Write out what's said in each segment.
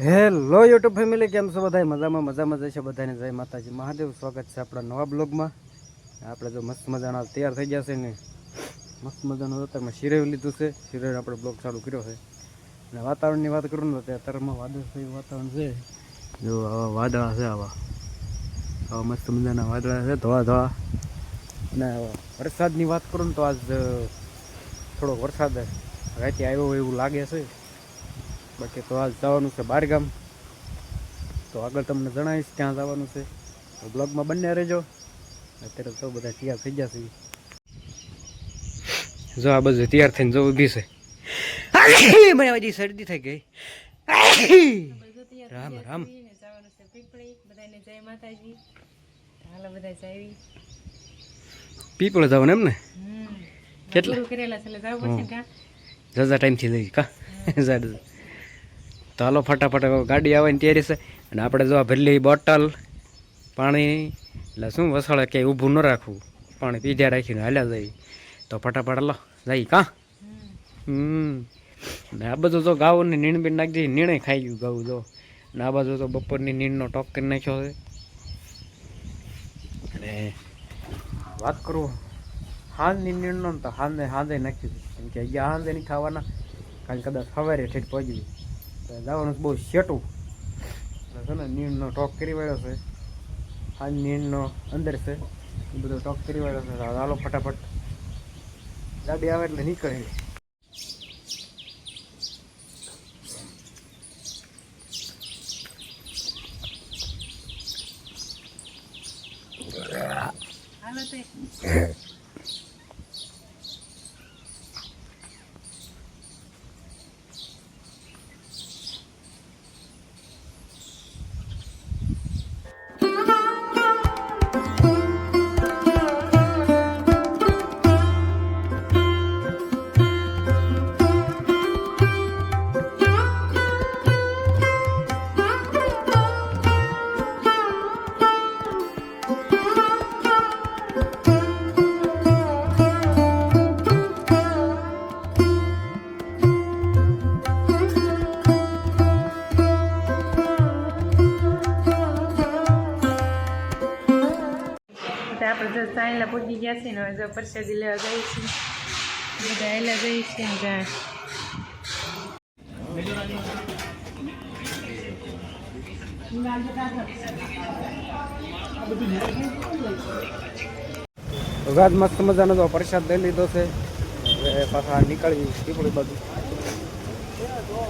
Hello YouTube family કેમ છો બધા મજામાં મજામાં જશે બધાને જય માતાજી. મહાદેવ, સ્વાગત છે આપણા નવા બ્લોગમાં. આપણે જો મસ્ત મજાના તૈયાર થઈ ગયા છે ને. મસ્ત મજાનું અત્યારમાં શિરેવ લીધું છે. શિરેવ આપણે બ્લોગ ચાલુ કર્યો છે. અને વાતાવરણની વાત કરું ને તો અત્યારમાં વાદળ થયું વાતાવરણ છે. જો આવા વાદળા છે આવા. આવા મસ્ત મજાના વાદળા છે, ધોવા ધોવા. અને વરસાદની વાત કરું ને તો આજ થોડો વરસાદ રાતે આવ્યો એવું લાગે છે. બાકી તો આજ જવાનું છે બારગામ. તો આગળ તમને જણાવીશ ક્યાં જવાનું છે. તો બ્લોગમાં બંને રહેજો. અત્યારે તો બધા તૈયાર થઈ ગયા છે. જો આ બધું તૈયાર થઈને જો ઊભી છે. મને બધી શરદી થઈ ગઈ. રામ રામ. પીપળી જવાનું એમ ને? કેટલા? જજા ટાઈમથી લઈ કા? જાડે તો હાલો ફટાફટ ગાડી ગાડી આવવાની તૈયારી છે. અને આપણે જો આ ભરેલી બોટલ, પાણી, એટલે શું વસાળે કે ઊભું ન રાખવું, પાણી પીધા રાખીને હાલ્યા જઈએ તો ફટાફટ લો જઈ કાં? હમ. ને આ બધું તો ગાઉની નીણ બીણ નાખી દીધી નીણે ખાઈ ગયું ગાઉ જો. ને આ બાજુ તો બપોરની નીણનો ટોક કરી નાખ્યો છે. અને વાત કરું, હાલની નીણનો તો હાંદે હાંદે નાખી દીધું કેમ કે અહીંયા હાંદે નહીં ખાવાના, કારણ કદાચ સવારે ઠેઠ પહોંચી તો જવાનું બહુ શેટું. છે ને નીણનો ટોક કરી વાળ્યો છે. આ નીણનો અંદર છે. એ બધો ટોક કરી વાળ્યો છે. હાલો ફટાફટ. ગાડી આવે એટલે નીકળે. હાલો તો સાયલા ગયા છે ને હવે જો લેવા ગઈ છે. બધા એલા જઈએ છીએ ને ત્યાં મસ્ત મજાનો તો પ્રસાદ લઈ લીધો છે. હવે પાછા નીકળી પીપળી બાજુ.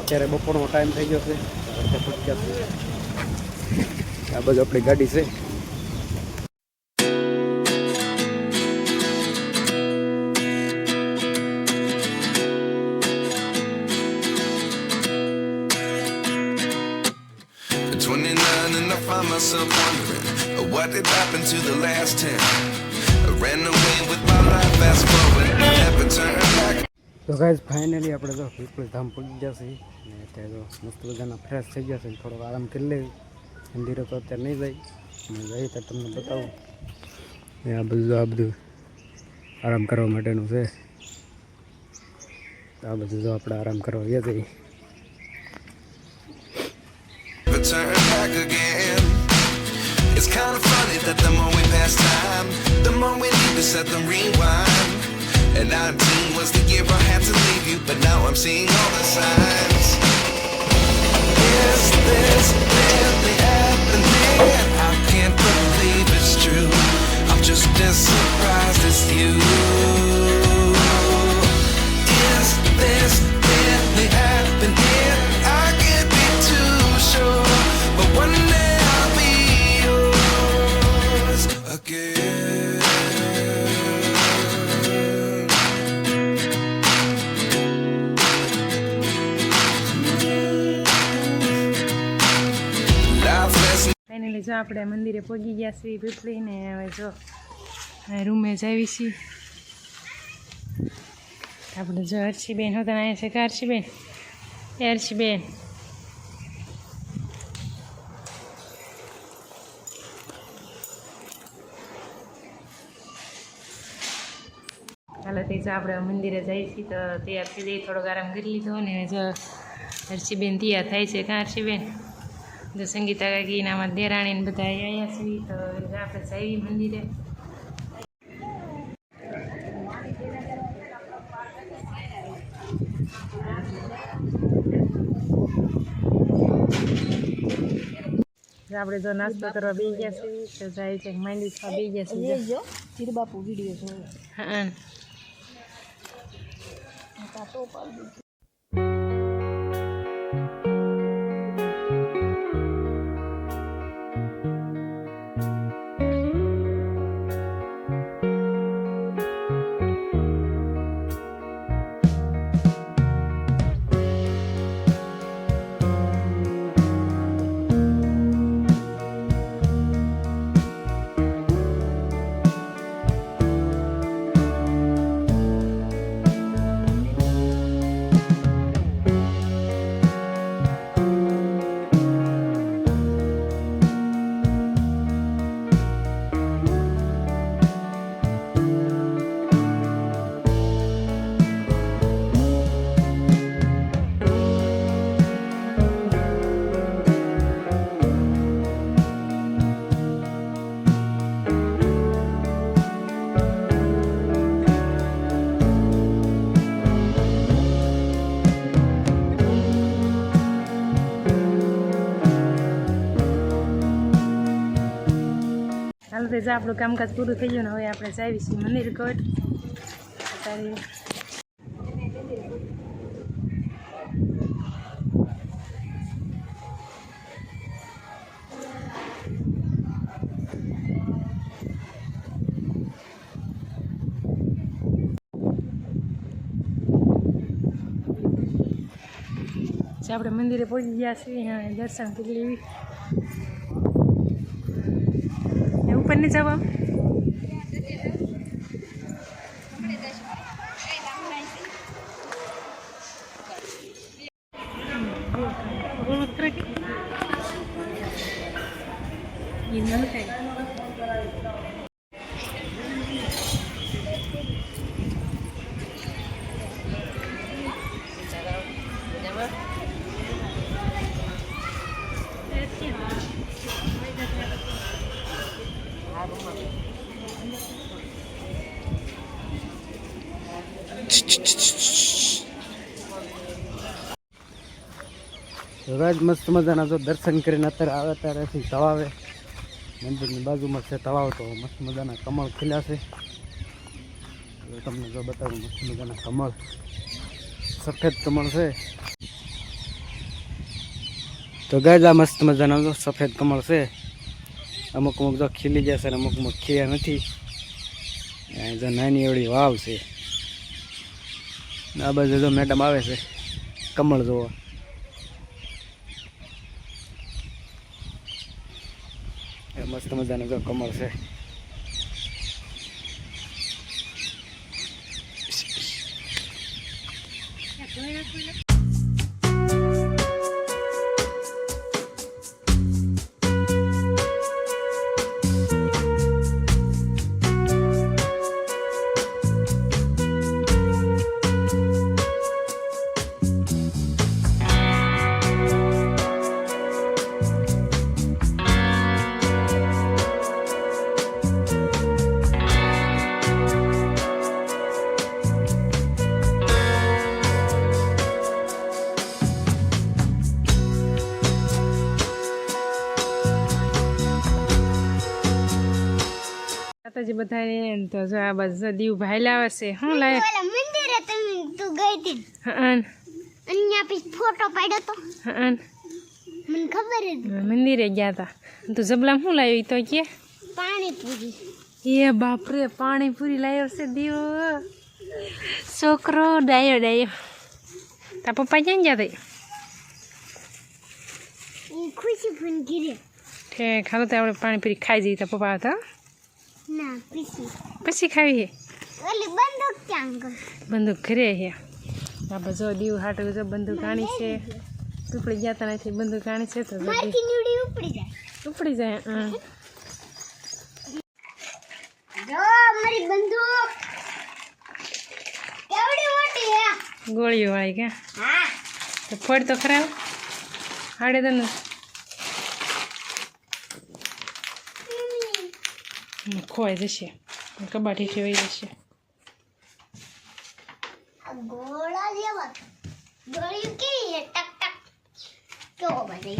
અત્યારે બપોરનો ટાઈમ થઈ ગયો છે. છે આ બાજુ આપણી ગાડી છે. Find wondering uh, what did happen to the last ten. I ran away with my life, fast forward, never turned back. તો ગાઈઝ ફાઇનલી આપણે તો પીપલ ધામ પહોંચી જશે ને અત્યારે તો મસ્ત બધાના ફ્રેશ થઈ ગયા છે ને થોડોક આરામ કરી લેવી મંદિરો તો અત્યારે નહીં જાય અને જઈએ તો તમને બતાવું. ને આ બધું આ બધું આરામ કરવા માટેનું છે. આ બધું જો આપણે આરામ કરવા ગયા જઈએ It's kind of funny that the more we pass time, the more we need to set the rewind. And 19 was the year I had to leave you, but now I'm seeing all the signs. જો આપણે મંદિરે પહોંચી ગયા છીએ પીપળીને, હવે જો રૂમે જાવી છીએ. આપણે જો હર્ષીબેન હોતા અહીંયા છે કે હર્ષીબેન? એ હર્ષીબેન. હાલો, તે જો આપણે મંદિરે જઈએ છીએ તો તૈયાર થઈ જઈએ. થોડોક આરામ કરી લીધો ને જો હર્ષીબેન તૈયાર થાય છે. કાં હર્ષીબેન? જો સંગીતા કાકીના અમારા દેરાણી બધા અહીંયા છીએ તો આપણે સાઈ મંદિરે. આપણે જો નાસ્તો કરવા બે ગયા છીએ તો જાય છે માંડી ખાવા બે ગયા છીએ. જો. ચીરબાપુ વીડિયો જોયો હા હાલ તો જા આપણું કામકાજ પૂરું થઈ ગયું ને હવે આપણે જાવી છીએ મંદિર કોટ અત્યારે જે આપણે મંદિરે પહોંચી ગયા છીએ અને દર્શન કરી લેવી એ ઉપર નહીં જવા રોજ મસ્ત મજાના જો દર્શન કરીને અત્યારે આવે ત્યારેથી તળાવે મંદિરની બાજુમાં છે તળાવ તો મસ્ત મજાના કમળ ખીલ્યા છે. હવે તમને જો બતાવું મસ્ત મજાના કમળ. સફેદ કમળ છે. તો ગાય આ મસ્ત મજાના જો સફેદ કમળ છે. અમુક અમુક જો ખીલી જશે ને અમુક અમુક ખીયા નથી. અહીં જો નાની એવડી વાવ છે. ને આ બાજુ જો મેડમ આવે છે કમળ જોવા. મસ્ત મજાનું જો કમળ છે. માતાજી બધાને તો જો આ બસ દીવ ભાઈ લાવે છે શું લાવે મંદિરે તમે તું ગઈ હતી. અહીંયા પછી ફોટો પાડ્યો તો. હા મને ખબર જ મંદિરે ગયા હતા તું જબલામ શું લાવ્યો તો કે? પાણીપુરી. એ બાપરે પાણીપુરી લાવ્યો છે દીવ. છોકરો ડાયો ડાયો. તા પપ્પા ક્યાં ગયા હતા ખુશી ફોન ઘીરે ઠેક હાલો તો આપણે પાણીપુરી ખાઈ જઈએ. તા પપ્પા હતા. ના પછી. પછી ખાવી છે ઓલી બંદૂક ક્યાં ગઈ? બંદૂક ઘરે આ બધો દીવ હાટું જો બંદૂક આણી છે. ઉપડી ગયા તા નથી બંદૂક આણી છે તો મારથી નીવડી ઉપડી જાય. ઉપડી જાય હા. જો મારી બંદૂક. કેવડી મોટી હે ગોળીઓ વાળી ક્યાં હા. તો ફળ તો ખરાબ હાડે તો ખોવાઈ જશે. કબાટી ઠેવાઈ જશે. ગોળા જેવા. ગળ્યું કેવી છે? ટક ટક. કેવો બને